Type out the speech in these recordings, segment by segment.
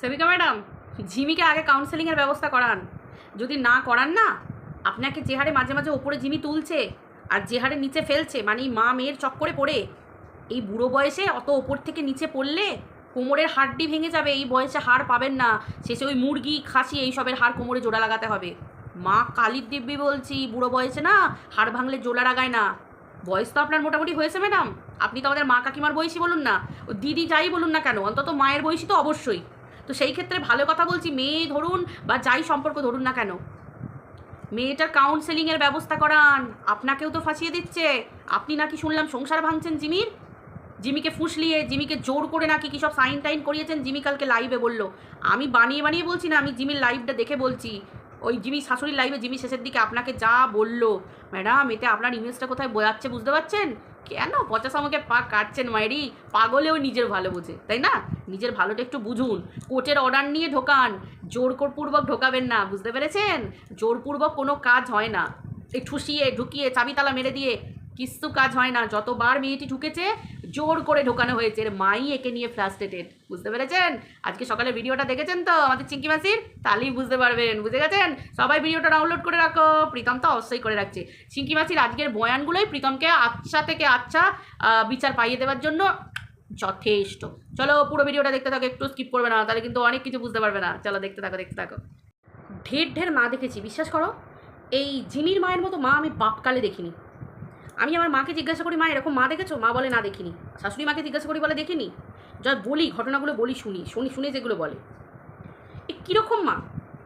সেবিকা madam, ঝিমিকে আগে কাউন্সেলিংয়ের ব্যবস্থা করান। যদি না করান না, আপনাকে যে হারে মাঝে মাঝে ওপরে ঝিমি তুলছে আর যে হারে নিচে ফেলছে মানে মা মেয়ের চক্করে পড়ে, এই বুড়ো বয়সে অত ওপর থেকে নিচে পড়লে কোমরের হাড়টি ভেঙে যাবে, এই বয়সে হাড় পাবেন না। শেষে ওই মুরগি, খাসি এইসবের হাড় কোমরে জোড়া লাগাতে হবে। মা কালীর দিব্যি বলছি, বুড়ো বয়সে না হাড় ভাঙলে জোড়া লাগায় না। বয়স তো আপনার মোটামুটি হয়েছে ম্যাডাম। আপনি তো আমাদের মা কাকিমার বয়সী বলুন না। ও দিদি যাই বলুন না কেন, অন্তত মায়ের বয়সী তো অবশ্যই। তো সেই ক্ষেত্রে ভালো কথা বলছি, মেয়ে ধরুন বা যাই সম্পর্ক ধরুন না কেন, মেয়েটার কাউন্সেলিংয়ের ব্যবস্থা করান, আপনাকেও তো ফাঁসিয়ে দিচ্ছে, আপনি নাকি শুনলাম সংসার ভাঙছেন জিমির, জিমিকে ফুসলিয়ে, জিমিকে জোর করে নাকি কী সব সাইন টাইন করিয়েছেন, জিমি কালকে লাইভে বলল। আমি বানিয়ে বানিয়ে বলছি না, আমি জিমির লাইভটা দেখে বলছি, ওই জিমি শাশুড়ির লাইভে জিমি শেষের দিকে আপনাকে যা বলল, ম্যাডাম, এতে আপনার ইমেজটা কোথায় বোঝাচ্ছে বুঝতে পারছেন? কেন? পচাশ আমাকে পা কাটছেন মায়েরি পাগলেও নিজের ভালো বোঝে, তাই না? নিজের ভালোটা একটু বুঝুন। কোর্টের অর্ডার নিয়ে ঢোকান। জোর জোরপূর্বক ঢোকাবেন না, বুঝতে পেরেছেন? জোরপূর্বক কোনো কাজ হয় না। ঠুসিয়ে, ঢুকিয়ে, চাবিতালা মেরে দিয়ে কিচ্ছু কাজ হয় না। যতবার মেয়েটি ঢুকেছে, জোর করে ঢোকানো হয়েছে। এর মাই একে নিয়ে ফ্রাস্ট্রেটেড বুঝতে পেরেছেন? আজকে সকালে ভিডিওটা দেখেছেন তো? আমাদের চিঙ্কি মাসির? তাহলেই বুঝতে পারবেন। বুঝে গেছেন? সবাই ভিডিওটা ডাউনলোড করে রাখো। প্রীতম তো অবশ্যই করে রাখছে। চিঙ্কি মাসির আজকের বয়ানগুলোই প্রীতমকে আচ্ছা থেকে আচ্ছা বিচার পাইয়ে দেওয়ার জন্য যথেষ্ট। চলো পুরো ভিডিওটা দেখতে থাকো। একটু স্কিপ করবে না, তাহলে কিন্তু অনেক কিছু বুঝতে পারবে না। চলো দেখতে থাকো দেখতে থাকো। ঢের ঢের মা দেখেছি, বিশ্বাস করো? এই জিমির মায়ের মতো মা আমি বাপকালে দেখিনি। আমি আমার মাকে জিজ্ঞাসা করি, মা, এরকম মা দেখেছ? মা বলে, না, দেখিনি। শাশুড়ি মাকে জিজ্ঞাসা করি, বলে, দেখিনি? যা বলি, ঘটনাগুলো বলি, শুনি শুনি, শুনে যেগুলো বলে। এ কীরকম মা?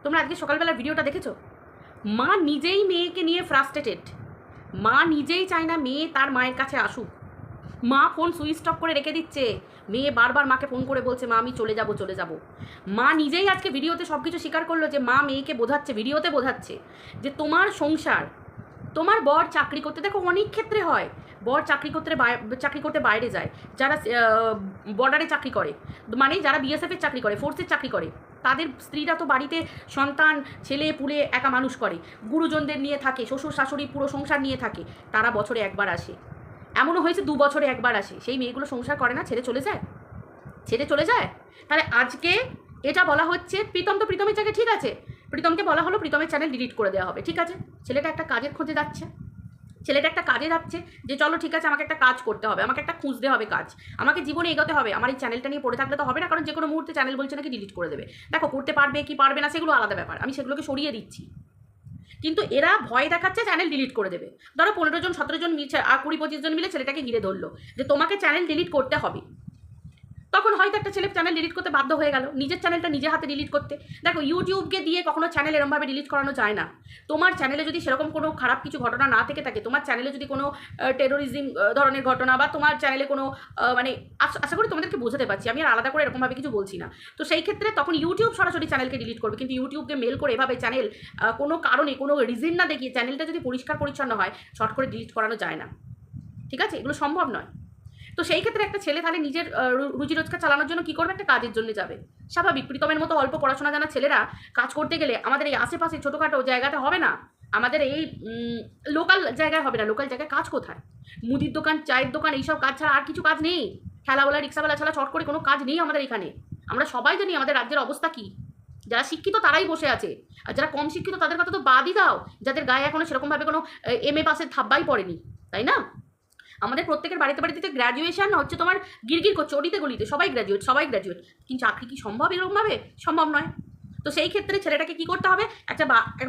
তোমরা আজকে সকালবেলা ভিডিওটা দেখেছ? মা নিজেই মেয়েকে নিয়ে ফ্রাস্ট্রেটেড মা নিজেই চায় না মেয়ে তার মায়ের কাছে আসুক। মা ফোন সুইচ অফ করে রেখে দিচ্ছে। মেয়ে বারবার মাকে ফোন করে বলছে, মা, আমি চলে যাব চলে যাব। মা নিজেই আজকে ভিডিওতে সব কিছু স্বীকার করল যে, মা মেয়েকে বোঝাচ্ছে, ভিডিওতে বোঝাচ্ছে যে তোমার সংসার তোমার বর চাকরি করতে, দেখো অনেক ক্ষেত্রে হয়, বর চাকরি করতে চাকরি করতে বাইরে যায়, যারা বর্ডারে চাকরি করে মানে যারা বিএসএফের চাকরি করে ফোর্সের চাকরি করে, তাদের স্ত্রীরা তো বাড়িতে সন্তান, ছেলে, পুলে, একা মানুষ করে, গুরুজনদের নিয়ে থাকে, শ্বশুর, শাশুড়ি, পুরো সংসার নিয়ে থাকে, তারা বছরে একবার আসে, এমনও হয়েছে দু বছরে একবার আসে, সেই মেয়েগুলো সংসার করে না, ছেড়ে চলে যায়, ছেড়ে চলে যায়, তাহলে আজকে এটা বলা হচ্ছে, প্রীতম তো প্রীতমের জায়গায় ঠিক আছে প্রীতমকে বলা হলো প্রীতমের চ্যানেল ডিলিট করে দেওয়া হবে, ঠিক আছে? ছেলেটা একটা কাজের খোঁজে যাচ্ছে। ছেলেটা একটা কাজে যাচ্ছে যে, চলো ঠিক আছে, আমাকে একটা কাজ করতে হবে, আমাকে একটা খুঁজতে হবে কাজ। আমাকে জীবনে এগোতে হবে, আমার এই চ্যানেলটা নিয়ে পড়ে থাকলে তো হবে না, কারণ যে কোনো মুহূর্তে চ্যানেল বলছে নাকি ডিলিট করে দেবে। দেখো, করতে পারবে কি পারবে না সেগুলো আলাদা ব্যাপার, আমি সেগুলোকে সরিয়ে দিচ্ছি। কিন্তু এরা ভয় দেখাচ্ছে চ্যানেল ডিলিট করে দেবে। ধরো পনেরো জন, সতেরো জন মিলে আর কুড়ি পঁচিশ জন মিলে ছেলেটাকে ঘিরে ধরলো, যে তোমাকে চ্যানেল ডিলিট করতে হবে। তখন হয়তো একটা ছেলে চ্যানেল ডিলিট করতে বাধ্য হয়ে গেল। নিজের চ্যানেলটা নিজে হাতে ডিলিট করতে। দেখো ইউটিউবকে দিয়ে কখনো চ্যানেল এরমভাবে ডিলিট করানো যায় না। তোমার চ্যানেলে যদি সেরকম কোনো খারাপ কিছু ঘটনা না থেকে থাকে, তোমার চ্যানেলে যদি কোনো টেরোরিজম ধরনের ঘটনা বা তোমার চ্যানেলে কোনো মানে আশা করি তোমাদেরকে বোঝাতে পারছি। আমি আর আলাদা করে এরকমভাবে কিছু বলছি না। তো সেই ক্ষেত্রে তখন ইউটিউব সরাসরি চ্যানেলকে ডিলিট করবে। কিন্তু ইউটিউবকে মেল করে এভাবে চ্যানেল কোনো কারণে, কোনো রিজন না দেখিয়ে চ্যানেলটা যদি পরিষ্কার পরিচ্ছন্ন হয় শর্ট করে ডিলিট করানো যায় না। ঠিক আছে? এগুলো সম্ভব নয়। তো সেই ক্ষেত্রে একটা ছেলে তাহলে নিজের রুজি রোজগার চালানোর জন্য কী করবে? একটা কাজের জন্য যাবে। স্বাভাবিক, প্রীতমের মতো অল্প পড়াশোনা জানা ছেলেরা কাজ করতে গেলে আমাদের এই আশেপাশে ছোটোখাটো জায়গাতে হবে না? আমাদের এই লোকাল জায়গায় হবে না। লোকাল জায়গায় কাজ কোথায়? মুদির দোকান, চায়ের দোকান, এইসব কাজ ছাড়া আর কিছু কাজ নেই। ঠেলাওয়ালা রিক্সাওয়ালা ছাড়া চট করে কোনো কাজ নেই আমাদের এখানে। আমরা সবাই জানি আমাদের রাজ্যের অবস্থা কী। যারা শিক্ষিত তারাই বসে আছে। আর যারা কম শিক্ষিত তাদের কথা তো বাদই দাও। যাদের গায়ে এখনও সেরকমভাবে কোনো এম এ পাসের থাব্বাই পড়েনি। তাই না? আমাদের প্রত্যেকের বাড়িতে বাড়িতে গ্র্যাজুয়েশন হচ্ছে তোমার গিরগির করছে অলিতে গলিতে, সবাই গ্র্যাজুয়েট সবাই গ্র্যাজুয়েট কিন্তু চাকরি কি সম্ভব এরকমভাবে? সম্ভব নয়। তো সেই ক্ষেত্রে ছেলেটাকে কি করতে হবে? একটা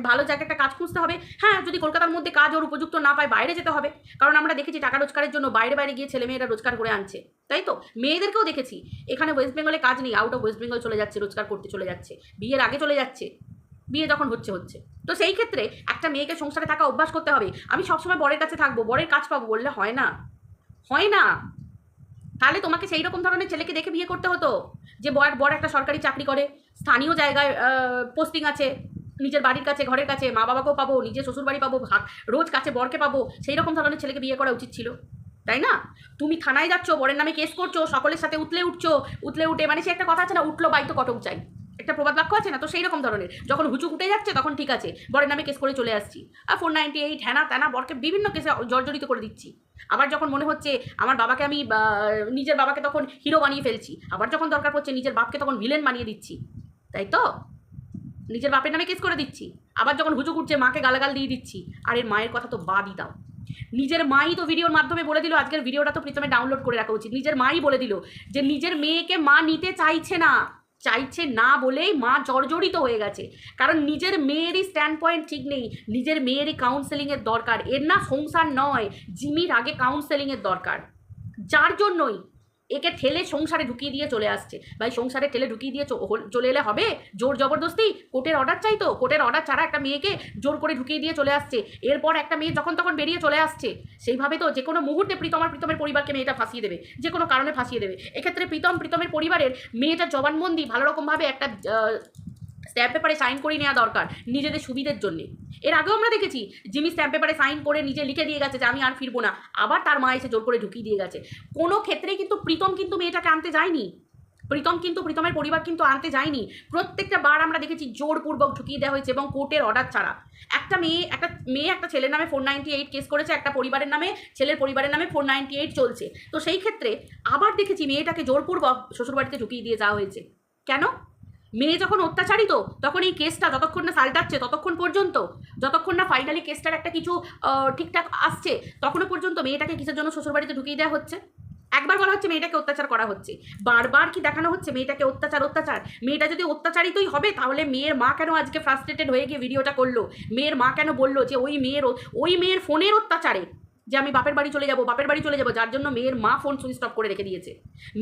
ভালো জায়গায় একটা কাজ খুঁজতে হবে। হ্যাঁ যদি কলকাতার মধ্যে কাজ ওর উপযুক্ত না পায়, বাইরে যেতে হবে। কারণ আমরা দেখেছি টাকা রোজগারের জন্য বাইরে বাইরে গিয়ে ছেলেমেয়েরা রোজগার করে আনছে। তাই তো? মেয়েদেরকেও দেখেছি। এখানে ওয়েস্ট বেঙ্গলে কাজ নেই আউট অফ ওয়েস্ট বেঙ্গল চলে যাচ্ছে, রোজগার করতে চলে যাচ্ছে। বিয়ের আগে চলে যাচ্ছে। বিয়ে যখন হচ্ছে হচ্ছে। তো সেই ক্ষেত্রে একটা মেয়েকে সংসারে থাকা অভ্যাস করতে হবে। আমি সবসময় বরের কাছে থাকব, বরের কাজ পাবো বললে হয় না। হয় না। তাহলে তোমাকে সেই রকম ধরনের ছেলেকে দেখে বিয়ে করতে হতো, যে বর বর একটা সরকারি চাকরি করে, স্থানীয় জায়গায় পোস্টিং আছে, নিজের বাড়ির কাছে, ঘরের কাছে মা বাবাকেও পাবো, নিজের শ্বশুর বাড়ি পাবো রোজ কাছে বরকে পাবো, সেই রকম ধরনের ছেলেকে বিয়ে করা উচিত ছিল। তাই না? তুমি থানায় যাচ্ছ, বরের নামে কেস করছ, সকলের সাথে উতলে উঠছো, উতলে উঠে মানে সে একটা কথা আছে না, উঠল বাই তো কটক চাই একটা প্রবাদ বাক্য আছে না? তো সেই রকম ধরনের। যখন হুচুক উঠে যাচ্ছে, তখন ঠিক আছে, বরের নামে কেস করে চলে আসছি। আর ফোর নাইনটি এইট, হ্যানা ত্যানা, বরকে বিভিন্ন কেসে জর্জরিত করে দিচ্ছি। আবার যখন মনে হচ্ছে আমার বাবাকে আমি নিজের বাবাকে তখন হিরো বানিয়ে ফেলছি, আবার যখন দরকার পড়ছে নিজের বাপকে তখন ভিলেন বানিয়ে দিচ্ছি। তাই তো? নিজের বাপের নামে কেস করে দিচ্ছি। আবার যখন হুচুক উঠছে, মাকে গালাগাল দিয়ে দিচ্ছি। আর এর মায়ের কথা তো বাদই দাও। নিজের মাই তো ভিডিওর মাধ্যমে বলে দিল, আজকের ভিডিওটা তো প্রথমে ডাউনলোড করে রাখা উচিত। নিজের মাই বলে দিল যে, নিজের মেয়েকে মা নিতে চাইছে না। চাইছে না বলেই মা জর্জরিত হয়ে গেছে। কারণ নিজের মেয়েরই স্ট্যান্ড পয়েন্ট ঠিক নেই, নিজের মেয়েরই কাউন্সেলিংয়ের দরকার। এর না সংসার নয়, জিমির আগে কাউন্সেলিংয়ের দরকার। যার জন্যই একে ঠেলে সংসারে ঢুকিয়ে দিয়ে চলে আসছে। ভাই, সংসারে ঠেলে ঢুকিয়ে দিয়ে চলে এলে হবে? জোর জবরদস্তি? কোর্টের অর্ডার চাই তো? কোর্টের অর্ডার ছাড়া একটা মেয়েকে জোর করে ঢুকিয়ে দিয়ে চলে আসছে। এরপর একটা মেয়ে যখন তখন বেরিয়ে চলে আসছে। সেইভাবে তো যে কোনো মুহূর্তে প্রীতম আর প্রীতমের পরিবারকে মেয়েটা ফাঁসিয়ে দেবে। যে কোনো কারণে ফাঁসিয়ে দেবে। এক্ষেত্রে প্রীতম প্রীতমের পরিবারের মেয়েটার জবানবন্দি ভালো রকমভাবে একটা স্ট্যাম্প পেপারে সাইন করে নেওয়া দরকার, নিজেদের সুবিধের জন্য। এর আগেও আমরা দেখেছি, জিমি স্ট্যাম্প পেপারে সাইন করে নিজে লিখে দিয়ে গেছে যে, আমি আর ফিরবো না। আবার তার মা এসে জোর করে ঢুকিয়ে দিয়ে গেছে। কোনো ক্ষেত্রেই কিন্তু প্রীতম কিন্তু মেয়েটাকে আনতে যায়নি। প্রীতম কিন্তু, প্রীতমের পরিবার কিন্তু আনতে যায়নি। প্রত্যেকটা বার আমরা দেখেছি জোরপূর্বক ঢুকিয়ে দেওয়া হয়েছে এবং কোর্টের অর্ডার ছাড়া। একটা মেয়ে একটা মেয়ে একটা ছেলের নামে ফোর নাইনটি এইট কেস করেছে, একটা পরিবারের নামে, ছেলের পরিবারের নামে ফোর নাইনটি এইট চলছে। তো সেই ক্ষেত্রে আবার দেখেছি মেয়েটাকে জোরপূর্বক শ্বশুরবাড়িতে ঢুকিয়ে দিয়ে যাওয়া হয়েছে। কেন? মেয়ে যখন অত্যাচারিত, তখন এই কেসটা যতক্ষণ না সালটাচ্ছে, ততক্ষণ পর্যন্ত, যতক্ষণ না ফাইনালি কেসটার একটা কিছু ঠিকঠাক আসছে, তখনও পর্যন্ত মেয়েটাকে কিসের জন্য শ্বশুরবাড়িতে ঢুকিয়ে দেওয়া হচ্ছে? একবার বলা হচ্ছে মেয়েটাকে অত্যাচার করা হচ্ছে। বারবার কি দেখানো হচ্ছে মেয়েটাকে অত্যাচার অত্যাচার? মেয়েটা যদি অত্যাচারিতই হবে, তাহলে মেয়ের মা কেন আজকে ফ্রাস্ট্রেটেড হয়ে গিয়ে ভিডিওটা করল? মেয়ের মা কেন বলল যে ওই মেয়ের ওই মেয়ের ফোনের অত্যাচারে? যে আমি বাপের বাড়ি চলে যাব, বাপের বাড়ি চলে যাব, যার জন্য মেয়ের মা ফোন সুইচ অফ করে রেখে দিয়েছে।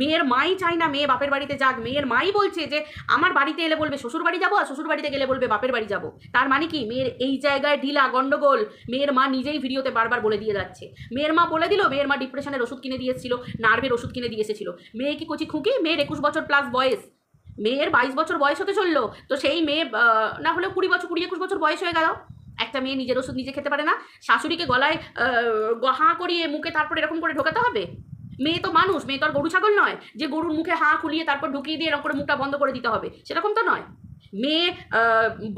মেয়ের মাই চাই না মেয়ে বাপের বাড়িতে যাক, মেয়ের মাই বলছে যে আমার বাড়িতে এলে বলবে, শ্বশুর বাড়ি যাব আর শ্বশুর বাড়িতে গেলে বলবে, বাপের বাড়ি যাব। তার মানে কি? মেয়ের এই জায়গায় ঢিলা গন্ডগোল, মেয়ের মা নিজেই ভিডিওতে বারবার বলে দিয়ে যাচ্ছে। মেয়ের মা বলে দিল, মেয়ের মা ডিপ্রেশনের ওষুধ কিনে দিয়েছিল নার্ভের ওষুধ কিনে দিয়ে এসেছিল। মেয়ে কি কচি খুঁকি? মেয়ের একুশ বছর প্লাস বয়স। মেয়ের বাইশ বছর বয়স হতে চলল, তো সেই মেয়ে না হলে কুড়ি বছর, কুড়ি একুশ বছর বয়স হয়ে গেল। একটা মেয়ে নিজের ওষুধ নিজে খেতে পারে না, শাশুড়িকে গলায় হাঁ করিয়ে মুখে তারপর এরকম করে ঢোকাতে হবে? মেয়ে তো মানুষ, মেয়ে তো আর গরু ছাগল নয়। যে গরুর মুখে হাঁ খুলিয়ে তারপর ঢুকিয়ে দিয়ে এরকম করে মুখটা বন্ধ করে দিতে হবে, সেরকম তো নয়। মেয়ে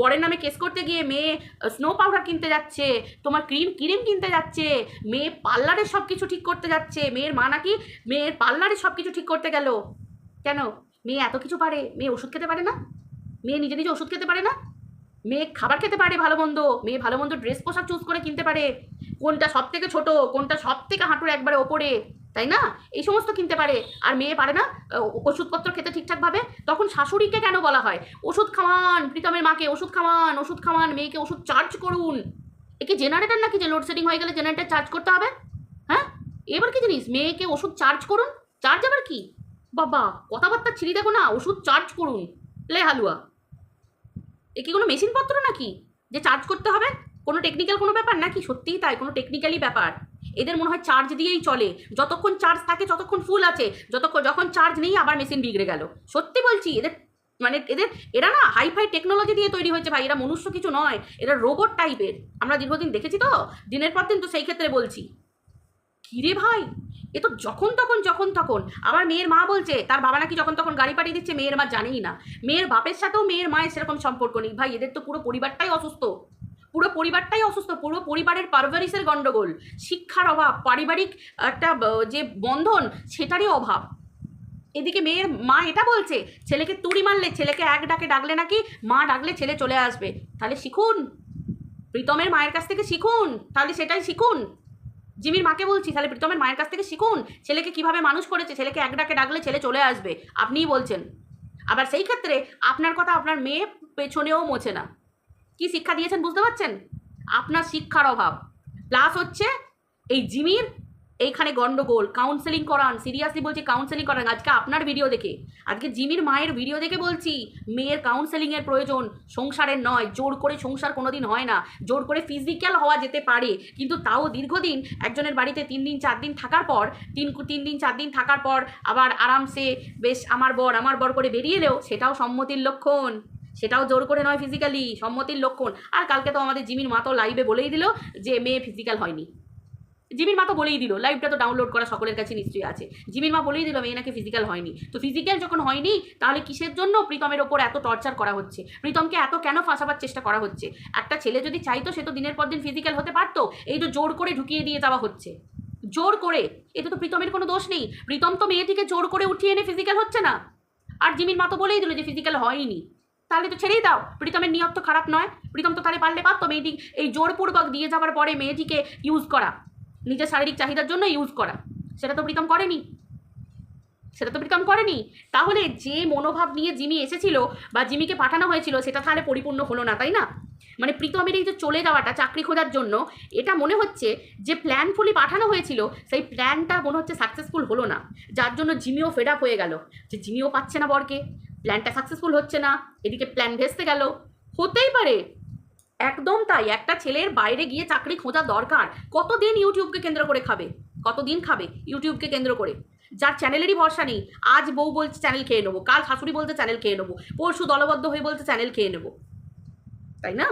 বরের নামে কেস করতে গিয়ে মেয়ে স্নো পাউডার কিনতে যাচ্ছে, তোমার ক্রিম ক্রিম কিনতে যাচ্ছে, মেয়ে পার্লারের সব কিছু ঠিক করতে যাচ্ছে, মেয়ের মা নাকি মেয়ের পার্লারের সব কিছু ঠিক করতে গেল? কেন? মেয়ে এত কিছু পারে, মেয়ে ওষুধ খেতে পারে না? মেয়ে নিজে নিজে ওষুধ খেতে পারে না? মেয়ে খাবার খেতে পারে ভালো মন্দ। মেয়ে ভালো মন্দ ড্রেস পোশাক চুজ করে কিনতে পারে। কোনটা সব থেকে ছোট, কোনটা সব থেকে হাঁটুর একবারে ওপরে, তাই না? এই সমস্ত কিনতে পারে। আর মেয়ে পারে না ওষুধপত্র খেতে ঠিকঠাকভাবে তখন শাশুড়িকে কেন বলা হয়? ওষুধ খাওয়ান, প্রীতমের মাকে ওষুধ খাওয়ান ওষুধ খাওয়ান, মেয়েকে ওষুধ চার্জ করুন। একে জেনারেটর নাকি যে লোডশেডিং হয়ে গেলে জেনারেটার চার্জ করতে হবে? হ্যাঁ? এবার কি জিনিস? মেয়েকে ওষুধ চার্জ করুন? চার্জ আবার কি? বাবা, কথাবার্তা ছিঁড়ি দেখো না, ওষুধ চার্জ করুন। লে হালুয়া। এ কি কোনো মেশিনপত্র নাকি? যে চার্জ করতে হবে? কোনো টেকনিক্যাল কোনো ব্যাপার নাকি? সত্যিই তাই, কোনো টেকনিক্যালি ব্যাপার। এদের মনে হয় চার্জ দিয়েই চলে। যতক্ষণ চার্জ থাকে ততক্ষণ ফুল আছে, যতক্ষণ, যখন চার্জ নেই, আবার মেশিন বিগড়ে গেল। সত্যি বলছি, এদের মানে এদের, এরা না হাইফাই টেকনোলজি দিয়ে তৈরি হয়েছে ভাই। এরা মনুষ্য কিছু নয়, এরা রোবট টাইপের আমরা দীর্ঘদিন দেখেছি তো? দিনের পর দিন তো সেই ক্ষেত্রে বলছি। কিরে ভাই? এ তো যখন তখন যখন তখন। আবার মেয়ের মা বলছে, তার বাবা নাকি যখন তখন গাড়ি পাঠিয়ে দিচ্ছে, মেয়ের মা জানেই না। মেয়ের বাপের সাথেও মেয়ের মায়ের সেরকম সম্পর্ক নেই। ভাই, এদের তো পুরো পরিবারটাই অসুস্থ। পুরো পরিবারটাই অসুস্থ। পুরো পরিবারের পারভারিসের গণ্ডগোল শিক্ষার অভাব, পারিবারিক একটা যে বন্ধন, সেটারই অভাব। এদিকে মেয়ের মা এটা বলছে, ছেলেকে তুড়ি মারলে, ছেলেকে এক ডাকে ডাকলে নাকি মা ডাকলে ছেলে চলে আসবে। তাহলে শিখুন। প্রীতমের মায়ের কাছ থেকে শিখুন। তাহলে সেটাই শিখুন। জিমির মাকে বলছি, তাহলে প্রীতমের মায়ের কাছ থেকে শিখুন, ছেলেকে কীভাবে মানুষ করেছে, ছেলেকে এক ডাকে ডাকলে ছেলে চলে আসবে। আপনিই বলছেন। আবার সেই ক্ষেত্রে আপনার কথা আপনার মেয়ে পেছনেও মোছে না। কি শিক্ষা দিয়েছেন বুঝতে পারছেন? আপনার শিক্ষার অভাব। প্লাস হচ্ছে এই জিমির এইখানে গন্ডগোল কাউন্সেলিং করান সিরিয়াসলি বলছি কাউন্সেলিং করান। আজকে আপনার ভিডিও দেখে, আজকে জিমির মায়ের ভিডিও দেখে বলছি, মেয়ের কাউন্সেলিংয়ের প্রয়োজন, সংসারের নয়, জোর করে সংসার কোনোদিন হয় না, জোর করে ফিজিক্যাল হওয়া যেতে পারে, কিন্তু তাও দীর্ঘদিন একজনের বাড়িতে তিন দিন, চার দিন থাকার পর, তিন তিন দিন, চার দিন থাকার পর আবার আরামসে বেশ আমার বর আমার বর করে বেরিয়ে এলেও সেটাও সম্মতির লক্ষণ। সেটাও জোর করে নয় ফিজিক্যালি সম্মতির লক্ষণ। আর কালকে তো আমাদের জিমির মা তো লাইভে বলেই দিল যে মেয়ে ফিজিক্যাল হয়নি। জিমির মা তো বলেই দিল লাইভটা তো ডাউনলোড করা সকলের কাছে নিশ্চয়ই আছে। জিমির মা বলেই দিল, মেয়ে নাকি ফিজিক্যাল হয়নি। তো ফিজিক্যাল যখন হয়নি, তাহলে কিসের জন্য প্রীতমের ওপর এত টর্চার করা হচ্ছে? প্রীতমকে এত কেন ফাঁসাবার চেষ্টা করা হচ্ছে? একটা ছেলে যদি চাইতো, সে তো দিনের পর দিন ফিজিক্যাল হতে পারতো। এই তো জোর করে ঢুকিয়ে দিয়ে যাওয়া হচ্ছে। জোর করে? এতে তো প্রীতমের কোনো দোষ নেই। প্রীতম তো মেয়েটিকে জোর করে উঠিয়ে এনে ফিজিক্যাল হচ্ছে না। আর জিমির মা তো বলেই দিল যে ফিজিক্যাল হয়নি। তাহলে তো ছেড়েই দাও। প্রীতমের নিয়ত তো খারাপ নয়। প্রীতম তো তাহলে পারলে পারতো মেয়েটি এই জোরপূর্বক দিয়ে যাওয়ার পরে মেয়েটিকে ইউজ করা। নিজের শারীরিক চাহিদার জন্য ইউজ করা। সেটা তো প্রীতম করেনি। সেটা তো প্রীতম করেনি। তাহলে যে মনোভাব নিয়ে জিমি এসেছিল বা জিমিকে পাঠানো হয়েছিল, সেটা তাহলে পরিপূর্ণ হলো না, তাই না? মানে প্রীতমের এই যে চলে যাওয়াটা, চাকরি খোঁজার জন্য, এটা মনে হচ্ছে যে প্ল্যানফুলি পাঠানো হয়েছিল, সেই প্ল্যানটা মনে হচ্ছে সাকসেসফুল হলো না। যার জন্য জিমিও ফেড আপ হয়ে গেল, যে জিমিও পাচ্ছে না বরকে। প্ল্যানটা সাকসেসফুল হচ্ছে না, এদিকে প্ল্যান ভেস্তে গেল। হতেই পারে একদম তাই, একটা ছেলের বাইরে গিয়ে চাকরি খোঁজা দরকার। কতদিন ইউটিউবকে কেন্দ্র করে খাবে? কতদিন খাবে ইউটিউবকে কেন্দ্র করে? যার চ্যানেলেরই ভরসা নেই, আজ বউ বলছে চ্যানেল খেয়ে নেব, কাল শাশুড়ি বলছে চ্যানেল খেয়ে নেব, পরশু দলবদ্ধ হয়ে বলছে চ্যানেল খেয়ে নেব। তাই না?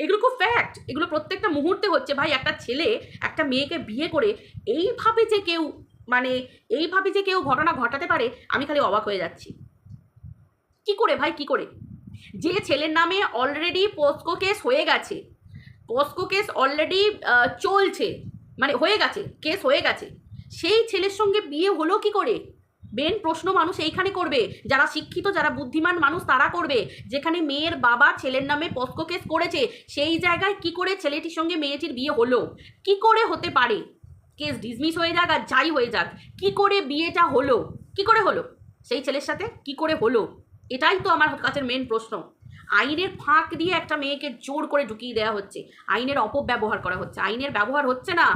এগুলো খুব ফ্যাক্ট এগুলো প্রত্যেকটা মুহূর্তে হচ্ছে। ভাই, একটা ছেলে একটা মেয়েকে বিয়ে করে এইভাবে যে কেউ মানে এইভাবে যে কেউ ঘটনা ঘটাতে পারে, আমি খালি অবাক হয়ে যাচ্ছি। কি করে ভাই, কি করে? যে ছেলের নামে অলরেডি পোস্কো কেস হয়ে গেছে। পোস্কো কেস অলরেডি চলছে। মানে হয়ে গেছে কেস হয়ে গেছে। সেই ছেলের সঙ্গে বিয়ে হলো কি করে? মেন প্রশ্ন মানুষ এইখানে করবে। যারা শিক্ষিত, যারা বুদ্ধিমান মানুষ, তারা করবে। যেখানে মেয়ের বাবা ছেলের নামে পস্কো কেস করেছে, সেই জায়গায় কি করে ছেলেটির সঙ্গে মেয়েটির বিয়ে হলো? কি করে হতে পারে? কেস ডিসমিস হয়ে যাক আর যাই হয়ে যাক। কি করে বিয়েটা হলো? কি করে হলো? সেই ছেলের সাথে কি করে হলো? এটাই তো আমার কাছে মেন প্রশ্ন। আইনের ফাঁক দিয়ে একটা মেয়েকে জোর করে ঢুকিয়ে দেওয়া হচ্ছে, আইনের অপব্যবহার করা হচ্ছে, আইনের ব্যবহার হচ্ছে না।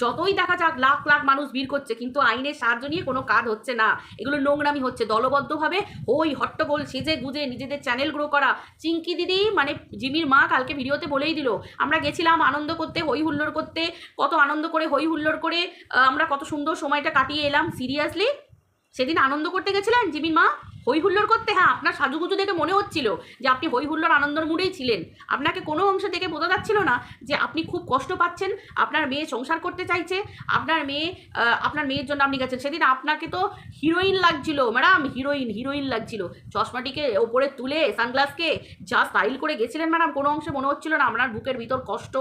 যতই দেখা যাক লাখ লাখ মানুষ ভিড় করছে, কিন্তু আইনের সাহায্য নিয়ে কোনো কাজ হচ্ছে না। এগুলো নোংরামি হচ্ছে, দলবদ্ধভাবে ওই হট্টগোল সেজে গুজে নিজেদের চ্যানেল গ্রো করা। চিঙ্কি দিদি মানে জিমির মা কালকে ভিডিওতে বলেই দিল, আমরা গেছিলাম আনন্দ করতে, হই হুল্লোড় করতে, কত আনন্দ করে, হই হুল্লোড় করে আমরা কত সুন্দর সময়টা কাটিয়ে এলাম সিরিয়াসলি সেদিন আনন্দ করতে গেছিলেন জিমির মা? হই হুল্লোড় করতে হ্যাঁ আপনার সাজুগুজু দেখে মনে হচ্ছিল যে আপনি হই হুল্লোড় আনন্দর মুডেই ছিলেন। আপনাকে কোনো অংশ দেখে বোঝা যাচ্ছিল না যে আপনি খুব কষ্ট পাচ্ছেন, আপনার মেয়ে সংসার করতে চাইছে, আপনার মেয়ে আপনার মেয়ের জন্য আপনি গেছেন। সেদিন আপনাকে তো হিরোইন লাগছিল, ম্যাডাম, হিরোইন হিরোইন লাগছিল। চশমাটিকে ওপরে তুলে সানগ্লাসকে যা স্টাইল করে গেছিলেন, ম্যাডাম, কোনো অংশে মনে হচ্ছিল না আপনার বুকের ভিতর কষ্ট।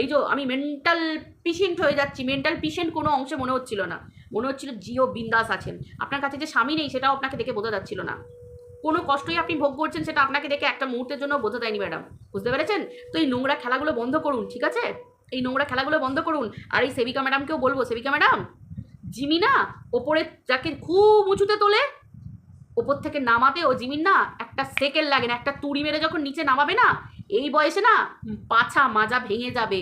এই যে আমি মেন্টাল পেশেন্ট হয়ে যাচ্ছি মেন্টাল পেশেন্ট কোনো অংশে মনে হচ্ছিল না। মনে হচ্ছিল জিও বিন্দাস আছেন। আপনার কাছে যে স্বামী নেই সেটাও আপনাকে দেখে বোঝা যাচ্ছিল না। কোনো কষ্টই আপনি ভোগ করছেন সেটা আপনাকে দেখে একটা মুহূর্তের জন্য বোঝা যায়নি ম্যাডাম। বুঝতে পেরেছেন? তো এই নোংরা খেলাগুলো বন্ধ করুন ঠিক আছে? এই নোংরা খেলাগুলো বন্ধ করুন আর এই সেবিকা ম্যাডামকেও বলব সেবিকা ম্যাডাম জিমি না ওপরে যাকে খুব উঁচুতে তোলে ওপর থেকে নামাতে ও জিমিন না একটা সেকেন্ড লাগে না একটা তুড়ি মেরে যখন নিচে নামাবে না এই বয়সে না পাছা মাজা ভেঙে যাবে।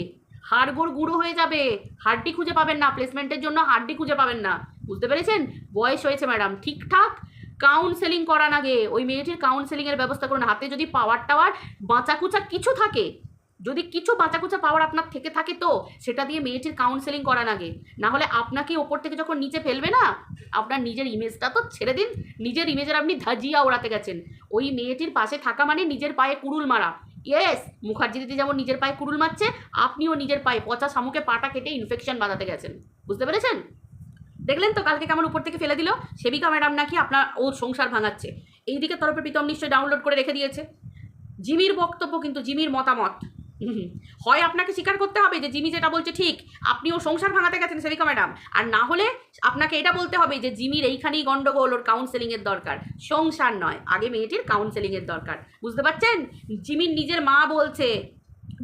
হাড়গোড় গুঁড়ো হয়ে যাবে। হাড্ডি খুঁজে পাবেন না প্লেসমেন্টের জন্য হাড্ডি খুঁজে পাবেন না। বুঝতে পেরেছেন? বয়স হয়েছে ম্যাডাম ঠিকঠাক? কাউন্সেলিং করান আগে। ওই মেয়েটির কাউন্সেলিংয়ের ব্যবস্থা করুন। হাতে যদি পাওয়ার টাওয়ার বাঁচাকুচা কিছু থাকে, যদি কিছু বাঁচাকুচা পাওয়ার আপনার থেকে থাকে তো, সেটা দিয়ে মেয়েটির কাউন্সেলিং করান আগে। না হলে আপনাকে ওপর থেকে যখন নিচে ফেলবে না, আপনার নিজের ইমেজটা তো ছেড়ে দিন। নিজের ইমেজের আপনি ধাজিয়া ওড়াতে গেছেন। ওই মেয়েটির পাশে থাকা মানে নিজের পায়ে কুড়ুল মারা। ইয়েস মুখার্জি দিদি যেমন নিজের পায়ে কুড়ুল মারছে, আপনিও নিজের পায়ে পচা শামুকে পাটা কেটে ইনফেকশন বাঁধাতে গেছেন। বুঝতে পেরেছেন? দেখলেন তো কালকে কেমন উপর থেকে ফেলে দিল? সেবিকা ম্যাডাম নাকি আপনার ও সংসার ভাঙাচ্ছে। এইদিকে তরফে প্রীতম নিশ্চয়ই ডাউনলোড করে রেখে দিয়েছে। জিমির বক্তব্য কিন্তু জিমির মতামত। হয় আপনাকে স্বীকার করতে হবে যে জিমি যেটা বলছে ঠিক, আপনিও সংসার ভাঙাতে গেছেন সেবিকা ম্যাডাম। আর না হলে আপনাকে এটা বলতে হবে যে জিমির এইখানেই গন্ডগোল, ওর কাউন্সেলিংয়ের দরকার। সংসার নয়, আগে মেয়েটির কাউন্সেলিংয়ের দরকার। বুঝতে পারছেন? জিমির নিজের মা বলছে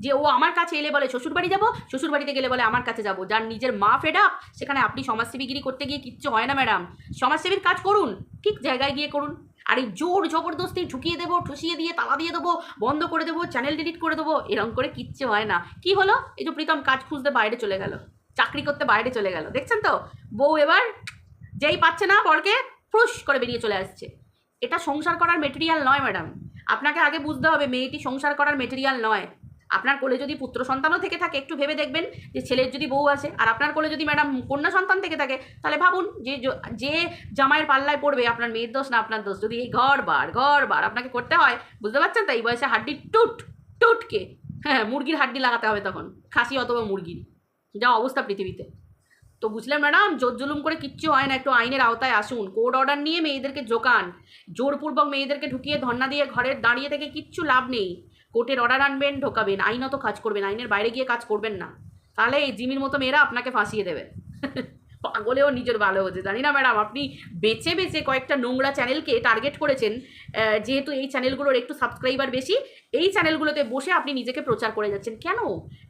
যে ও আমার কাছে এলে বলে শ্বশুরবাড়ি যাব? শ্বশুরবাড়িতে গেলে বলে, আমার কাছে যাব। যার নিজের মা ফেড আপ সেখানে আপনি সমাজসেবীগিরি করতে গিয়ে কিচ্ছু হয় না ম্যাডাম। সমাজসেবীর কাজ করুন, ঠিক জায়গায় গিয়ে করুন। আর এই জোর জবরদস্তি ঢুকিয়ে দেবো, ঠুসিয়ে দিয়ে তালা দিয়ে দেবো, বন্ধ করে দেবো চ্যানেল ডিলিট করে দেবো, এরম করে কিচ্ছে হয় না। কি হলো? এই যে প্রীতম কাজ খুঁজতে বাইরে চলে গেল, চাকরি করতে বাইরে চলে গেল, দেখছেন তো? বউ এবার যেই পাচ্ছে না বরকে ফ্রুশ করে বেরিয়ে চলে আসছে। এটা সংসার করার মেটেরিয়াল নয় ম্যাডাম আপনাকে আগে বুঝতে হবে, মেয়েটি সংসার করার মেটেরিয়াল নয়। আপনার কোলে যদি পুত্র সন্তানও থেকে থাকে, একটু ভেবে দেখবেন যে ছেলের যদি বউ আছে, আর আপনার কোলে যদি ম্যাডাম কন্যা সন্তান থেকে থাকে, তাহলে ভাবুন যে যে জামাইয়ের পাল্লায় পড়বে, আপনার মেয়ের দোষ না, আপনার দোষ। যদি এই ঘর বার ঘর বার আপনাকে করতে হয়, বুঝতে পারছেন? তাই বয়সে হাড্ডি টুট, টুটকে। হ্যাঁ মুরগির হাড্ডি লাগাতে হবে তখন। খাসি অথবা মুরগির। যা অবস্থা পৃথিবীতে। তো বুঝলেন ম্যাডাম জোর জুলুম করে কিচ্ছু হয় না, একটু আইনের আওতায় আসুন। কোর্ট অর্ডার নিয়ে মেয়েদেরকে জোকান। জোরপূর্বক মেয়েদেরকে ঢুকিয়ে ধর্না দিয়ে ঘরের দাঁড়িয়ে থেকে কিচ্ছু লাভ নেই। কোর্টের অর্ডার আনবেন, ঢোকাবেন, আইনত কাজ করবেন, আইনের বাইরে গিয়ে কাজ করবেন না। তাহলে এই জিমির মতো মেয়েরা আপনাকে ফাঁসিয়ে দেবে। পাগলেও নিজের ভালো হচ্ছে। জানি না ম্যাডাম, আপনি বেছে বেছে কয়েকটা নোংরা চ্যানেলকে টার্গেট করেছেন যেহেতু এই চ্যানেলগুলোর একটু সাবস্ক্রাইবার বেশি, এই চ্যানেলগুলোতে বসে আপনি নিজেকে প্রচার করে যাচ্ছেন। কেন?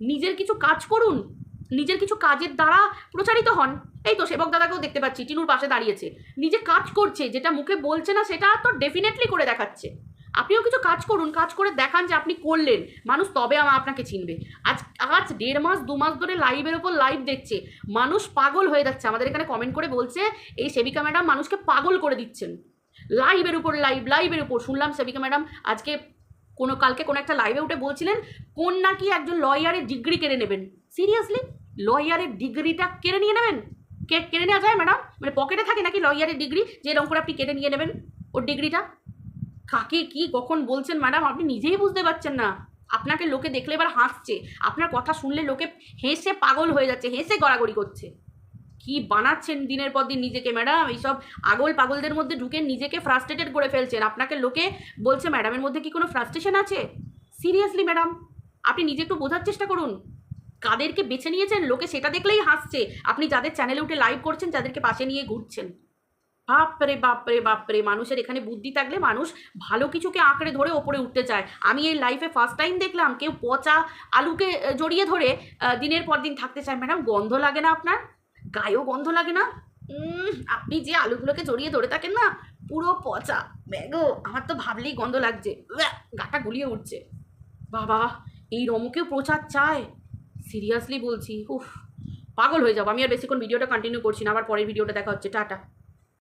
নিজের কিছু কাজ করুন। নিজের কিছু কাজের দ্বারা প্রচারিত হন। এই তো সেবক দাদাকেও দেখতে পাচ্ছি, টিনুর পাশে দাঁড়িয়েছে। নিজে কাজ করছে, যেটা মুখে বলছে না, সেটা তো ডেফিনেটলি করে দেখাচ্ছে। আপনিও কিছু কাজ করুন, কাজ করে দেখান যে আপনি করলেন। মানুষ তবে আমা আপনাকে চিনবে। আজ আজ দেড় মাস, দু মাস ধরে লাইভের ওপর লাইভ দেখছে। মানুষ পাগল হয়ে যাচ্ছে। আমাদের এখানে কমেন্ট করে বলছে, এই সেবিকা ম্যাডাম মানুষকে পাগল করে দিচ্ছেন। লাইভের উপর লাইভ লাইভের উপর। শুনলাম সেবিকা ম্যাডাম আজকে কোনো, কালকে কোনো একটা লাইভে উঠে বলছিলেন, কোন নাকি একজন লয়ারের ডিগ্রি কেড়ে নেবেন? সিরিয়াসলি লয়ারের ডিগ্রিটা কেড়ে নিয়ে নেবেন? কেড়ে নেওয়া যায় ম্যাডাম মানে পকেটে থাকে নাকি লয়ারের ডিগ্রি যে এরকম করে আপনি কেটে নিয়ে নেবেন ওর ডিগ্রিটা কাকে কি, কখন বলছেন ম্যাডাম আপনি নিজেই বুঝতে পারছেন না। আপনাকে লোকে দেখলে এবার হাসছে। আপনার কথা শুনলে লোকে হেসে পাগল হয়ে যাচ্ছে, হেসে গড়াগড়ি করছে। কি বানাচ্ছেন দিনের পর দিন নিজেকে ম্যাডাম এইসব আগল পাগলদের মধ্যে ঢুকে নিজেকে ফ্রাস্ট্রেটেড করে ফেলছেন। আপনাকে লোকে বলছে ম্যাডামের মধ্যে কি কোনো ফ্রাস্ট্রেশন আছে? সিরিয়াসলি ম্যাডাম আপনি নিজে একটু বোঝার চেষ্টা করুন। কাদেরকে বেছে নিয়েছেন? লোকে সেটা দেখলেই হাসছে। আপনি যাদের চ্যানেলে উঠে লাইভ করছেন, যাদেরকে পাশে নিয়ে ঘুরছেন। বাপরে বাপরে বাপরে মানুষের এখানে বুদ্ধি থাকলে মানুষ ভালো কিছুকে আঁকড়ে ধরে ওপরে উঠতে চায়। আমি এই লাইফে ফার্স্ট টাইম দেখলাম, কেউ পচা আলুকে জড়িয়ে ধরে দিনের পর দিন থাকতে চায়। ম্যাডাম গন্ধ লাগে না আপনার? গায়েও গন্ধ লাগে না? আপনি যে আলুগুলোকে জড়িয়ে ধরে থাকেন না, পুরো পচা। ব্যাগো আমার তো ভাবলেই গন্ধ লাগছে। গাটা গুলিয়ে উঠছে। বাবা, এই রমকেও প্রচার চায়? সিরিয়াসলি বলছি, উফ। পাগল হয়ে যাব। আমি আর বেশিক্ষণ ভিডিওটা কন্টিনিউ করছি না। আবার পরের ভিডিওটা দেখা হচ্ছে। টাটা।